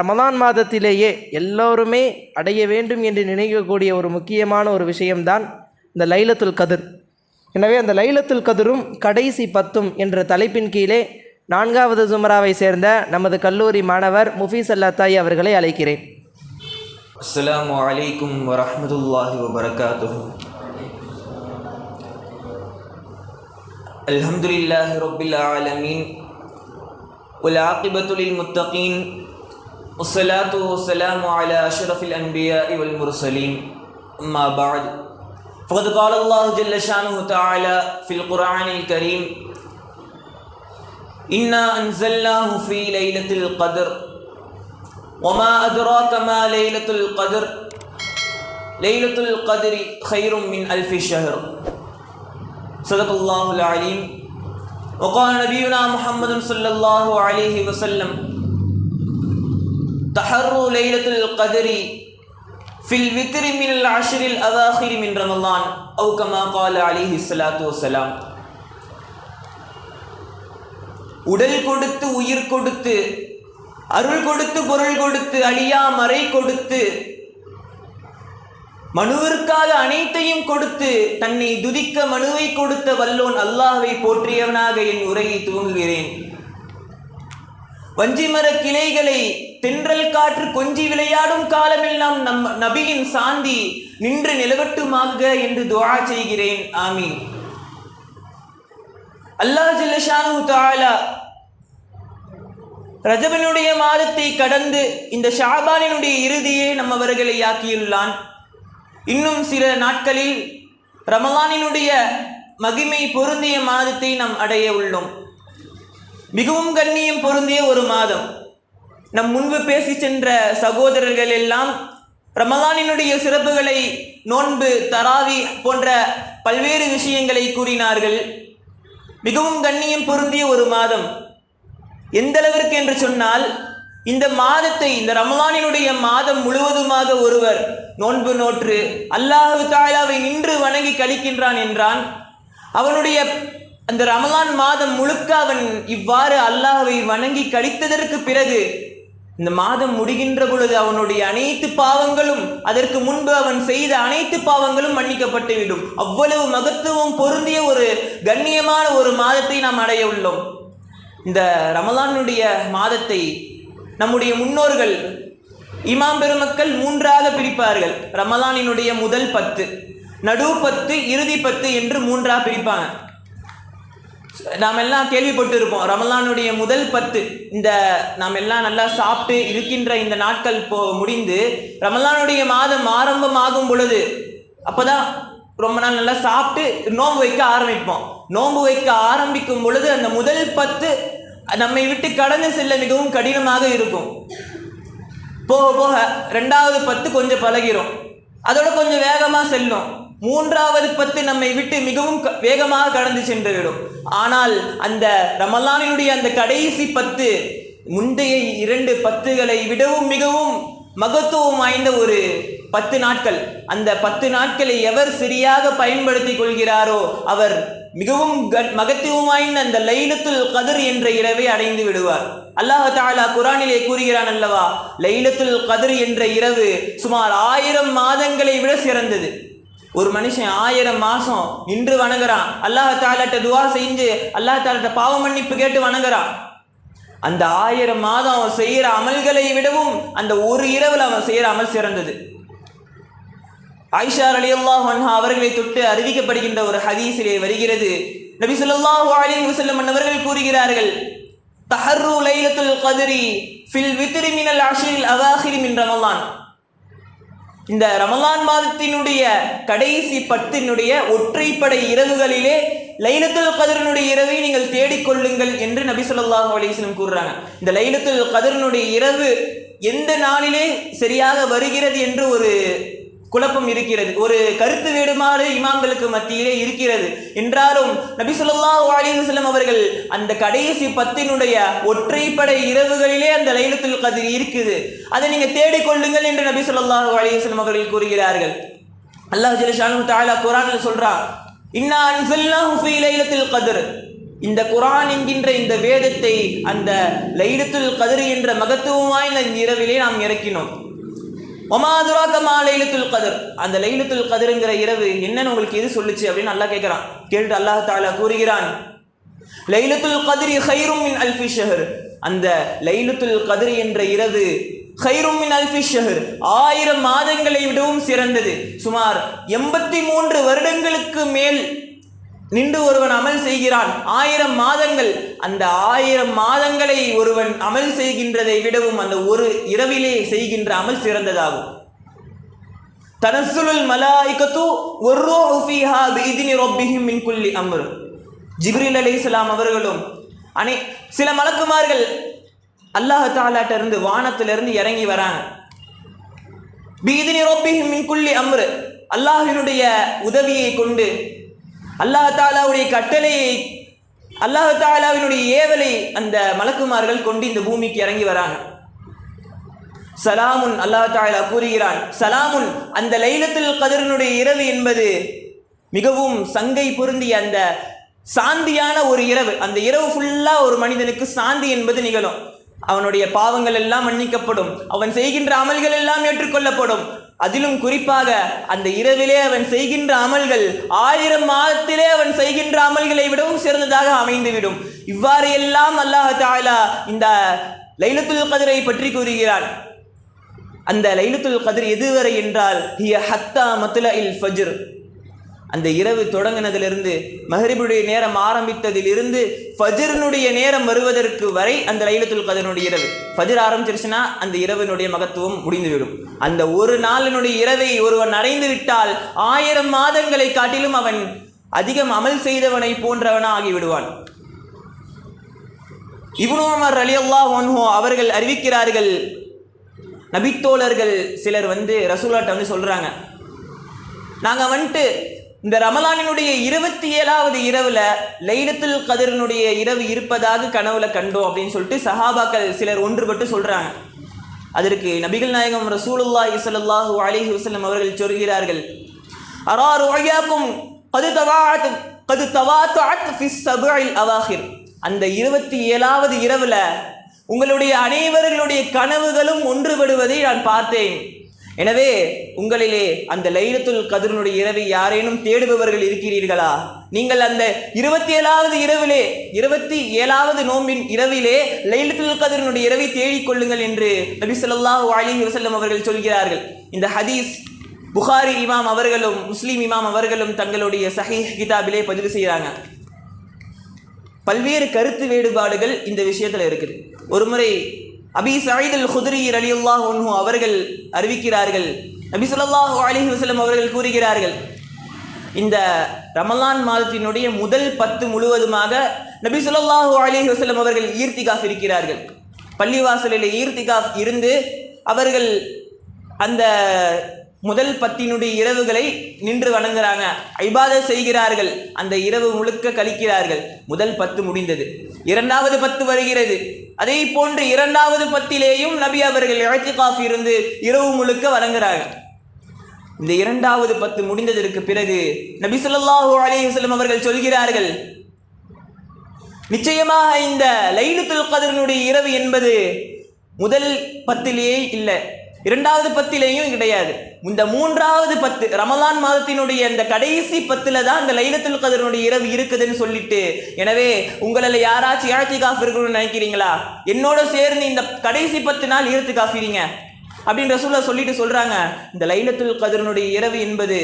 இந்த ரமலான் மாதத்திலேயே எல்லோருமே அடைய வேண்டும் என்று நினைக்கக்கூடிய ஒரு முக்கியமான ஒரு விஷயம்தான் இந்த லைலத்துல் கதிர் எனவே அந்த லைலத்துல் கதிரும் கடைசி பத்தும் என்ற தலைப்பின் கீழே நான்காவது ஜுமராவை சேர்ந்த நமது கல்லூரி மாணவர் முஃபீஸ் அல்லாத்தாய் அவர்களை அழைக்கிறேன் السلام عليكم ورحمة الله وبركاته الحمد لله رب العالمين والعاقبة للمتقين والصلاة والسلام على أشرف الأنبياء والمرسلين. أما بعد فقد قال الله جل شأنه تعالى في القرآن الكريم إنا أنزلناه في ليلة القدر وما أدراك ما ليلة القدر؟ ليلة القدر خير من ألف شهر. صدق الله العليم. وقال نبينا محمد صلى الله عليه وسلم தஹர்ரு லைலத்துல் கதிரி ஃபில் வித்ரி மினல் அஷரில் அதாஹிரி மின் ரமலான் அவு கமா கால அலிஹி சலாத்து வசலாம் உடல் கொடுத்து உயிர் கொடுத்து அருள் கொடுத்து பொருள் கொடுத்து அழியா மறை கொடுத்து மனுவிற்காக அனைத்தையும் கொடுத்து தன்னை துதிக்க மனுவை கொடுத்த வல்லோன் அல்லாஹவை போற்றியவனாக என் உரையை துவங்குகிறேன். வஞ்சிமர கிளைகளை தென்றல் காற்று கொஞ்சி விளையாடும் காலமெல்லாம் நம் நபியின் சாந்தி நின்று நிலவட்டுமாக என்று துவா செய்கிறேன். ஆமீன். அல்லாஹ் ஜில்லஷானு தாலா ரஜபனுடைய மாதத்தை கடந்து இந்த ஷாபானினுடைய இறுதியை நம்மவர்களை ஆக்கியுள்ளான். இன்னும் சில நாட்களில் ரமலானினுடைய மகிமை பொருந்திய மாதத்தை நாம் அடைய உள்ளோம். மிகவும் கண்ணியம் பொருந்திய ஒரு மாதம். நம் முன்பு பேசி சென்ற சகோதரர்கள் எல்லாம் ரமலானினுடைய சிறப்புகளை நோன்பு தராவி போன்ற பல்வேறு விஷயங்களை கூறினார்கள். மிகவும் கண்ணியம் பொருந்திய ஒரு மாதம். எந்த அளவிற்கு என்று சொன்னால் இந்த மாதத்தை இந்த ரமலானினுடைய மாதம் முழுவதுமாக ஒருவர் நோன்பு நோற்று அல்லாஹு தாயாவை நின்று வணங்கி கழிக்கின்றான் என்றான். அவனுடைய அந்த ரமலான் மாதம் முழுக்க அவன் இவ்வாறு அல்லாஹை வணங்கி கழித்ததற்கு பிறகு இந்த மாதம் முடிகின்ற பொழுது அவனுடைய அனைத்து பாவங்களும் அதற்கு முன்பு அவன் செய்த அனைத்து பாவங்களும் மன்னிக்கப்பட்டுவிடும் அவ்வளவு மகத்துவம் பொருந்திய ஒரு கண்ணியமான ஒரு மாதத்தை நாம் அடைய உள்ளோம். இந்த ரமலானுடைய மாதத்தை நம்முடைய முன்னோர்கள் இமாம் பெருமக்கள் மூன்றாக பிரிப்பார்கள். ரமலானினுடைய முதல் பத்து நடு பத்து இறுதி பத்து என்று மூன்றாக பிரிப்பாங்க. நாம் எல்லாம் கேள்விப்பட்டிருப்போம். ரமலானுடைய முதல் பத்து இந்த நாம் எல்லாம் நல்லா சாப்பிட்டு இருக்கின்ற இந்த நாட்கள் போ முடிந்து ரமலானுடைய மாதம் ஆரம்பமாகும் பொழுது அப்போதான் ரொம்ப நாள் நல்லா சாப்பிட்டு நோன்பு வைக்க ஆரம்பிப்போம். நோன்பு வைக்க ஆரம்பிக்கும் பொழுது அந்த முதல் பத்து நம்மை விட்டு கடந்து செல்ல மிகவும் கடினமாக இருக்கும். போக போக ரெண்டாவது பத்து கொஞ்சம் பழகிரும். அதோட கொஞ்சம் வேகமாக செல்லும். மூன்றாவது பத்து நம்மை விட்டு மிகவும் க- வேகமாக கடந்து சென்றுவிடும். ஆனால் அந்த ரமலானினுடைய அந்த கடைசி பத்து முந்தைய இரண்டு பத்துகளை விடவும் மிகவும் மகத்துவம் வாய்ந்த ஒரு பத்து நாட்கள். அந்த பத்து நாட்களை எவர் சரியாக பயன்படுத்திக் கொள்கிறாரோ அவர் மிகவும் மகத்துவம் வாய்ந்த அந்த லைலத்துல் கதிர் என்ற இரவை அடைந்து விடுவார். அல்லாஹ் தாலா குரானிலே கூறுகிறான் அல்லவா லைலத்துல் கதிர் என்ற இரவு சுமார் ஆயிரம் மாதங்களை விட சிறந்தது. ஒரு மனுஷன் ஆயிரம் மாசம் நின்று வணங்குறான். அல்லாஹ் துவா செஞ்சு அல்லாஹ் பாவ மன்னிப்பு கேட்டு வணங்குறான். அந்த ஆயிரம் மாதம் அவன் செய்யற அமல்களை விடவும் அந்த ஒரு இரவில் அவன் செய்யற அமல் சிறந்தது. ஆயிஷா ரலியல்லாஹு அன்ஹா அவர்களை தொட்டு அறிவிக்கப்படுகின்ற ஒரு ஹதீஸிலே வருகிறது. நபி சொல்லாஹு அலைஹி வஸல்லம் அவர்கள் கூறுகிறார்கள் தஹர்ரு லைலத்துல் கதிரி ஃபில் வித்ரி மினல் அஷில் அவாஹிரி மின் ரமலான். இந்த ரமலான் மாதத்தினுடைய கடைசி பத்தினுடைய ஒற்றைப்படை இரவுகளிலே லைலத்துல் கதிரனுடைய இரவை நீங்கள் தேடிக்கொள்ளுங்கள் என்று நபி சொல்லாஹ் அலிஸ்லம் கூறுறாங்க. இந்த லைலத்துல் கதிரனுடைய இரவு எந்த நாளிலே சரியாக வருகிறது என்று ஒரு குழப்பம் இருக்கிறது. ஒரு கருத்து வேடுமாறு இமாம்களுக்கு மத்தியிலே இருக்கிறது. என்றாலும் நபி சொல்லா அலைஹி அவர்கள் அந்த கடைசி பத்தினுடைய ஒற்றைப்படை இரவுகளிலே அந்த லைலத்துல் கதிர் இருக்குது. அதை நீங்க தேடிக்கொள்ளுங்கள் என்று நபி சொல்லா அலைஹி அவர்கள் கூறுகிறார்கள். அல்லாஹ் ஜெலிஷானு ஷானு தஆலா சொல்றான் இன்னா அன்சல்னாஹு ஃபீ லைலத்துல் இந்த குரான் என்கின்ற இந்த வேதத்தை அந்த லைலத்துல் கதிர் என்ற மகத்துவம் வாய்ந்த இந்த இரவிலே நாம் இறக்கினோம். ஒமாதுராக்கமா லைலத்துல் கதிர். அந்த லைலத்துல் கதிருங்கிற இரவு என்னன்னு உங்களுக்கு எது சொல்லுச்சு அப்படின்னு நல்லா கேட்கிறான் கேட்டு அல்லாஹ் தாலா கூறுகிறான். லைலத்துல் கதிரி ஹைரும் மின் அல்ஃபி ஷஹர். அந்த லைலத்துல் கதிர் என்ற இரவு ஹைரும் மின் அல்ஃபி ஷஹர். ஆயிரம் மாதங்களை விடவும் சிறந்தது. சுமார் எண்பத்தி மூன்று வருடங்களுக்கு மேல் நின்று ஒருவன் அமல் செய்கிறான். ஆயிரம் மாதங்கள். அந்த ஆயிரம் மாதங்களை ஒருவன் அமல் செய்கின்றதை விடவும் அந்த ஒரு இரவிலே செய்கின்ற அமல் சிறந்ததாகும். தனசுலுல் மலாய்கத்து ஒர்ரோ உஃபிஹா பீதினி ரொப்பிஹிம் மின்குல்லி அம்ரு. ஜிப்ரில் அலி இஸ்லாம் அவர்களும் அனை சில மலக்குமார்கள் அல்லாஹ் தாலாட்ட இருந்து வானத்திலிருந்து இறங்கி வராங்க. பீதினி ரொப்பிஹிம் மின்குல்லி அம்ரு. அல்லாஹினுடைய உதவியை கொண்டு அல்லாஹ் தாலாவுடைய கட்டளையை அல்லாஹ் தாலாவினுடைய ஏவலை அந்த மலக்குமார்கள் கொண்டு இந்த பூமிக்கு இறங்கி வராங்க. சலாமுன் அல்லாஹ் தாலா கூறுகிறான் சலாமுன் அந்த லைலத்தில் கதிரனுடைய இரவு என்பது மிகவும் சங்கை பொருந்திய அந்த சாந்தியான ஒரு இரவு. அந்த இரவு ஃபுல்லா ஒரு மனிதனுக்கு சாந்தி என்பது நிகழும். அவனுடைய பாவங்கள் எல்லாம் மன்னிக்கப்படும். அவன் செய்கின்ற அமல்கள் எல்லாம் ஏற்றுக்கொள்ளப்படும். அதிலும் குறிப்பாக அந்த இரவிலே அவன் செய்கின்ற அமல்கள் ஆயிரம் மாதத்திலே அவன் செய்கின்ற அமல்களை விடவும் சிறந்ததாக அமைந்துவிடும். இவ்வாறு எல்லாம் அல்லாஹ் தாலா இந்த லைலத்துல் கதிரை பற்றி கூறுகிறான். அந்த லைலத்துல் கதிர் எதுவரை என்றால் ஹிய ஹத்தா மத்துல இல் ஃபஜ்ர். அந்த இரவு தொடங்கினதிலிருந்து மஹரிபுடைய நேரம் ஆரம்பித்ததிலிருந்து ஃபஜிரனுடைய நேரம் வருவதற்கு வரை அந்த லைலத்துல் கதனுடைய இரவு. ஃபஜிர் ஆரம்பிச்சிருச்சுன்னா அந்த இரவினுடைய மகத்துவம் முடிந்துவிடும். அந்த ஒரு நாளினுடைய இரவை ஒருவன் அடைந்து விட்டால் ஆயிரம் மாதங்களை காட்டிலும் அவன் அதிகம் அமல் செய்தவனை போன்றவனா ஆகிவிடுவான் இப்னு உமர் ரலியல்லாஹு அன்ஹு அவர்கள் அறிவிக்கிறார்கள் நபித்தோழர்கள் சிலர் வந்து ரசூலாட்ட வந்து சொல்றாங்க நாங்கள் வந்துட்டு இந்த ரமலானினுடைய இருபத்தி ஏழாவது இரவுல லைலத்துல் கதிரனுடைய இரவு இருப்பதாக கனவுல கண்டோம் அப்படின்னு சொல்லிட்டு சஹாபாக்கள் சிலர் ஒன்றுபட்டு சொல்றாங்க. அதற்கு நபிகள் நாயகம் ரசூலுல்லா இசலுல்லாஹு அலிஹி வஸல்லம் அவர்கள் சொல்கிறார்கள் அராறு ருயாக்கும் கது தவாத் கது ஃபிஸ் சபுஇல் அவாஹிர். அந்த இருபத்தி ஏழாவது இரவுல உங்களுடைய அனைவர்களுடைய கனவுகளும் ஒன்றுபடுவதை நான் பார்த்தேன். எனவே உங்களிலே அந்த லைலத்துல் கதிரனுடைய இரவை யாரேனும் தேடுபவர்கள் இருக்கிறீர்களா? நீங்கள் அந்த இருபத்தி ஏழாவது இரவிலே இருபத்தி ஏழாவது நோம்பின் இரவிலே லைலத்துல் கதிரனுடைய இரவை தேடிக் கொள்ளுங்கள் என்று நபி ஸல்லல்லாஹு அலைஹி அவர்கள் சொல்கிறார்கள். இந்த ஹதீஸ் புகாரி இமாம் அவர்களும் முஸ்லீம் இமாம் அவர்களும் தங்களுடைய சஹீஹ் கிதாபிலே பதிவு செய்கிறாங்க. பல்வேறு கருத்து வேறுபாடுகள் இந்த விஷயத்தில் இருக்குது. ஒரு முறை அபி சயீத் அல் குதிரி ரலியுல்லாஹ் ஒன்ஹு அவர்கள் அறிவிக்கிறார்கள். நபி சொல்லாஹு அலி வசலம் அவர்கள் கூறுகிறார்கள் இந்த ரமலான் மாதத்தினுடைய முதல் பத்து முழுவதுமாக நபி சொல்லாஹு அலி வசலம் அவர்கள் ஈர்த்திகாஃப் இருக்கிறார்கள். பள்ளிவாசலில் ஈர்த்திகாஃப் இருந்து அவர்கள் அந்த முதல் பத்தினுடைய இரவுகளை நின்று வணங்குறாங்க. ஐபாத செய்கிறார்கள். அந்த இரவு முழுக்க கழிக்கிறார்கள். முதல் பத்து முடிந்தது. இரண்டாவது பத்து வருகிறது. அதே போன்று இரண்டாவது பத்திலேயும் நபி அவர்கள் இழத்திகாஃப் இருந்து இரவு முழுக்க வணங்குறாங்க. இந்த இரண்டாவது பத்து முடிந்ததற்கு பிறகு நபி சொல்லாஹூ அலைஹி அவர்கள் சொல்கிறார்கள் நிச்சயமாக இந்த லைலுத்துல் கதிரனுடைய இரவு என்பது முதல் பத்திலேயே இல்லை. இரண்டாவது பத்திலேயும் கிடையாது. இந்த மூன்றாவது பத்து ரமலான் மாதத்தினுடைய இந்த கடைசி பத்துல தான் இந்த லைலத்துல் கதருடைய இரவு இருக்குதுன்னு சொல்லிட்டு எனவே உங்களில் யாராச்சும் இழத்திகாஃப் இருக்கணும்னு நினைக்கிறீங்களா? என்னோட சேர்ந்து இந்த கடைசி பத்து நாள் ஈர்த்து காஃபிறீங்க. அப்படின்ற ரசூல்லா சொல்லிட்டு சொல்றாங்க. இந்த லைலத்துல் கதருனுடைய இரவு என்பது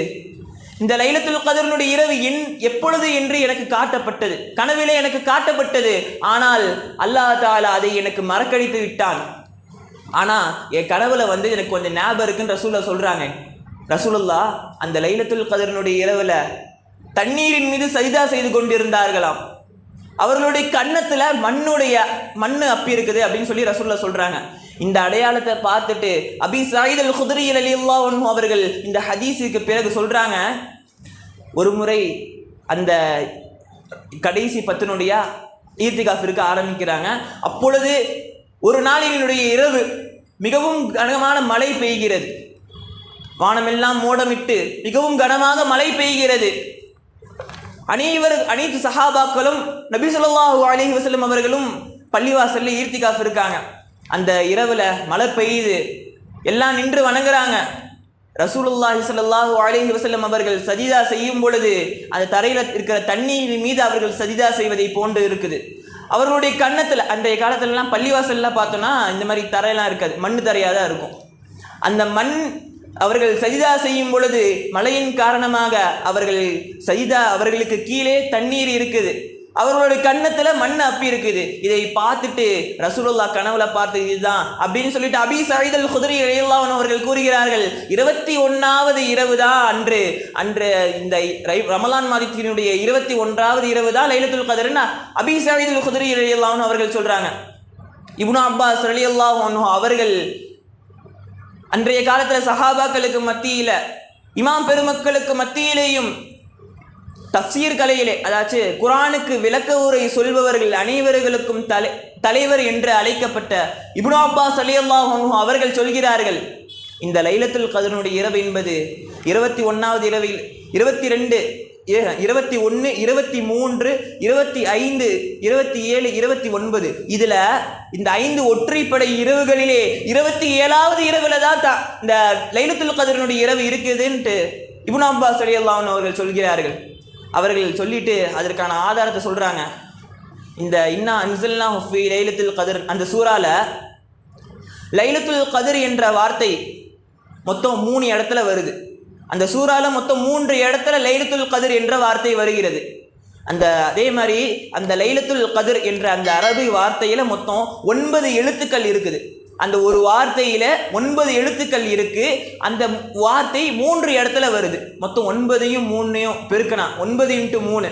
இந்த லைலத்துல் கதருனுடைய இரவு என் எப்பொழுது என்று எனக்கு காட்டப்பட்டது. கனவிலே எனக்கு காட்டப்பட்டது. ஆனால் அல்லாஹ் தாலா அதை எனக்கு மறக்கடித்து விட்டான். ஆனால் என் கனவுல வந்து எனக்கு கொஞ்சம் ஞாபகம் இருக்குன்னு ரசூல்லா சொல்கிறாங்க ரசூலுல்லா அந்த லைலத்துல் கதிரனுடைய இரவில் தண்ணீரின் மீது சரிதா செய்து கொண்டிருந்தார்களாம். அவர்களுடைய கன்னத்தில் மண்ணுடைய மண் அப்பி இருக்குது அப்படின்னு சொல்லி ரசூல்லா சொல்கிறாங்க இந்த அடையாளத்தை பார்த்துட்டு அபி சாயித் அல் குதிரி அலி அவர்கள் இந்த ஹதீஸுக்கு பிறகு சொல்கிறாங்க ஒரு முறை அந்த கடைசி பத்தினுடைய ஈர்த்திகாஃப் இருக்க ஆரம்பிக்கிறாங்க. அப்பொழுது ஒரு நாளினுடைய இரவு மிகவும் கனமான மழை பெய்கிறது. வானமெல்லாம் மோடமிட்டு மிகவும் கனமாக மழை பெய்கிறது. அனைவர் அனைத்து சஹாபாக்களும் நபி ஸல்லல்லாஹு அலைஹி வசலம் அவர்களும் பள்ளிவாசல்ல ஈர்த்திகாஃப் இருக்காங்க. அந்த இரவில் மழை பெய்யுது. எல்லாம் நின்று வணங்குறாங்க. ரசூலுல்லாஹி ஸல்லல்லாஹு அலேஹி வசல்லம் அவர்கள் சஜிதா செய்யும் பொழுது அந்த தரையில் இருக்கிற தண்ணீர் மீது அவர்கள் சஜிதா செய்வதை போன்று இருக்குது. அவர்களுடைய கன்னத்தில் அன்றைய காலத்துலலாம் பள்ளிவாசல்லாம் பார்த்தோன்னா இந்த மாதிரி தரையெல்லாம் இருக்காது மண் தரையாக தான் இருக்கும். அந்த மண் அவர்கள் சஜிதா செய்யும் பொழுது மழையின் காரணமாக அவர்கள் சஜிதா அவர்களுக்கு கீழே தண்ணீர் இருக்குது. அவர்களுடைய கன்னத்தில் மண் அப்பி இருக்குது. இதை பார்த்துட்டு ரசூலுல்லா கனவுல பார்த்து இதுதான் அப்படின்னு சொல்லிட்டு அபி சைதல் அல் குதிரை இளையல்லாவன் அவர்கள் கூறுகிறார்கள் இருபத்தி ஒன்னாவது இரவு தான் அன்று. அன்று இந்த ரை- ரமலான் மாதத்தினுடைய இருபத்தி ஒன்றாவது இரவு தான் லைலத்துல் கதர்னா அபி சயீத் குதிரை இளையல்லாவன் அவர்கள் சொல்றாங்க. இப்னு அப்பாஸ் ரலியல்லாஹு அவர்கள் அன்றைய காலத்துல சஹாபாக்களுக்கு மத்தியில இமாம் பெருமக்களுக்கு மத்தியிலேயும் தப்சீர் கலையிலே அதாச்சு குரானுக்கு விளக்க உரை சொல்பவர்கள் அனைவர்களுக்கும் தலை தலைவர் என்று அழைக்கப்பட்ட இப்னு அப்பாஸ் அலியல்லாஹ் அவர்கள் சொல்கிறார்கள் இந்த லைலத்துல் கதனுடைய இரவு என்பது இருபத்தி ஒன்றாவது இரவில் இருபத்தி ரெண்டு இருபத்தி ஒன்று இருபத்தி மூன்று இருபத்தி ஐந்து இருபத்தி ஏழு இருபத்தி ஒன்பது. இதில் இந்த ஐந்து ஒற்றைப்படை இரவுகளிலே இருபத்தி ஏழாவது இரவில் தான் த- இந்த லைலத்துல் கதனுடைய இரவு இருக்குதுன்ட்டு இப்னு அப்பாஸ் அலியல்லாஹ் அவர்கள் சொல்கிறார்கள். அவர்கள் சொல்லிட்டு அதற்கான ஆதாரத்தை சொல்கிறாங்க இந்த இன்னா அன்சல்னா ஃபி லைலத்துல் கதிர் அந்த சூறால லைலத்துல் கதிர் என்ற வார்த்தை மொத்தம் மூணு இடத்துல வருது. அந்த சூறால மொத்தம் மூன்று இடத்துல லைலத்துல் கதிர் என்ற வார்த்தை வருகிறது. அந்த அதே மாதிரி அந்த லைலத்துல் கதிர் என்ற அந்த அரபி வார்த்தையில் மொத்தம் ஒன்பது எழுத்துக்கள் இருக்குது. அந்த ஒரு வார்த்தையில ஒன்பது எழுத்துக்கள் இருக்கு. அந்த வார்த்தை மூன்று இடத்துல வருது. மொத்தம் ஒன்பதையும் மூணையும் பெருக்கணும் ஒன்பது இன்ட்டு மூணு.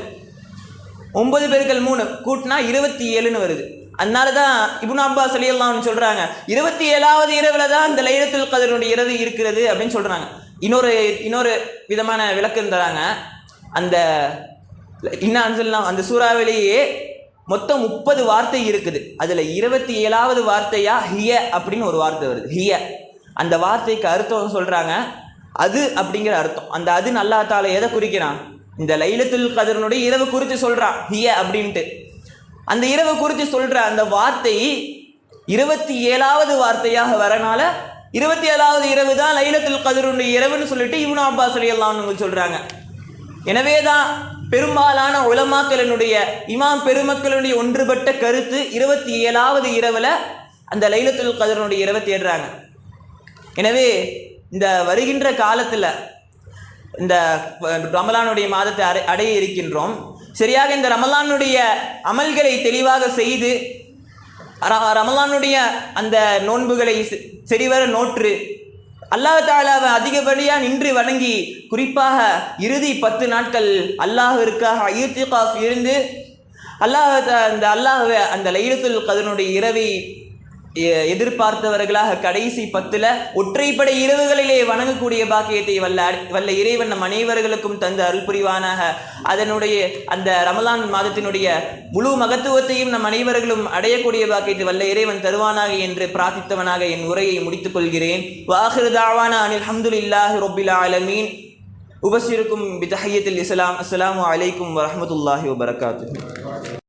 ஒன்பது பெருக்கள் மூணு கூட்டினா இருபத்தி ஏழுன்னு வருது. அதனால தான் இபுன் அப்பாஸ் அலியல்லாம்னு சொல்கிறாங்க இருபத்தி ஏழாவது இரவில் தான் இந்த லைலத்துல் கதனுடைய இரவு இருக்கிறது அப்படின்னு சொல்கிறாங்க இன்னொரு இன்னொரு விதமான விளக்கம் தராங்க. அந்த இன்னும் அன்சல்லாம் அந்த சூறாவிலேயே மொத்தம் முப்பது வார்த்தை இருக்குது. அதில் இருபத்தி ஏழாவது வார்த்தையா ஹிய அப்படின்னு ஒரு வார்த்தை வருது. ஹிய. அந்த வார்த்தைக்கு அர்த்தம் சொல்கிறாங்க அது அப்படிங்கிற அர்த்தம். அந்த அது நல்லாத்தால் தால எதை குறிக்கிறான் இந்த லைலத்துல் கதருனுடைய இரவு குறித்து சொல்கிறான் ஹிய அப்படின்ட்டு. அந்த இரவு குறித்து சொல்கிற அந்த வார்த்தை இருபத்தி ஏழாவது வார்த்தையாக வரனால இருபத்தி ஏழாவது இரவு தான் லைலத்துல் கதருடைய இரவுன்னு சொல்லிட்டு இவனு அப்பா அலியல்லாம்னு சொல்கிறாங்க எனவே தான் பெரும்பாலான உலமாக்களினுடைய இமாம் பெருமக்களுடைய ஒன்றுபட்ட கருத்து இருபத்தி ஏழாவது இரவில் அந்த லைலத்துல் கதரனுடைய இரவை தேடுறாங்க. எனவே இந்த வருகின்ற காலத்தில் இந்த ரமலானுடைய மாதத்தை அடை அடைய இருக்கின்றோம். சரியாக இந்த ரமலானுடைய அமல்களை தெளிவாக செய்து ரமலானுடைய அந்த நோன்புகளை செ- சரிவர நோற்று அல்லாஹ் தாலாவை அதிகப்படியாக நின்று வணங்கி குறிப்பாக இறுதி பத்து நாட்கள் அல்லாஹிற்காக ஈர்த்திகாஃப் இருந்து அல்லாஹ் அந்த அல்லாஹ்வை அந்த லைலத்துல் கதனுடைய இரவை எதிர்பார்த்தவர்களாக கடைசி பத்துல ஒற்றைப்படை இரவுகளிலே வணங்கக்கூடிய பாக்கியத்தை வல்ல வல்ல இறைவன் நம் அனைவர்களுக்கும் தந்து அருள் புரிவானாக அதனுடைய அந்த ரமலான் மாதத்தினுடைய முழு மகத்துவத்தையும் நம் அனைவர்களும் அடையக்கூடிய பாக்கியத்தை வல்ல இறைவன் தருவானாக என்று பிரார்த்தித்தவனாக என் உரையை முடித்துக் கொள்கிறேன் வாஹிரு தாவானா அனில் ஹம்துலில்லாஹி ரொபில் ஆலமீன். உபசிருக்கும் பிதஹையத்தில் இஸ்லாம். அஸ்லாம் அலைக்கும் வரமத்துல்லாஹி வபரகாத்து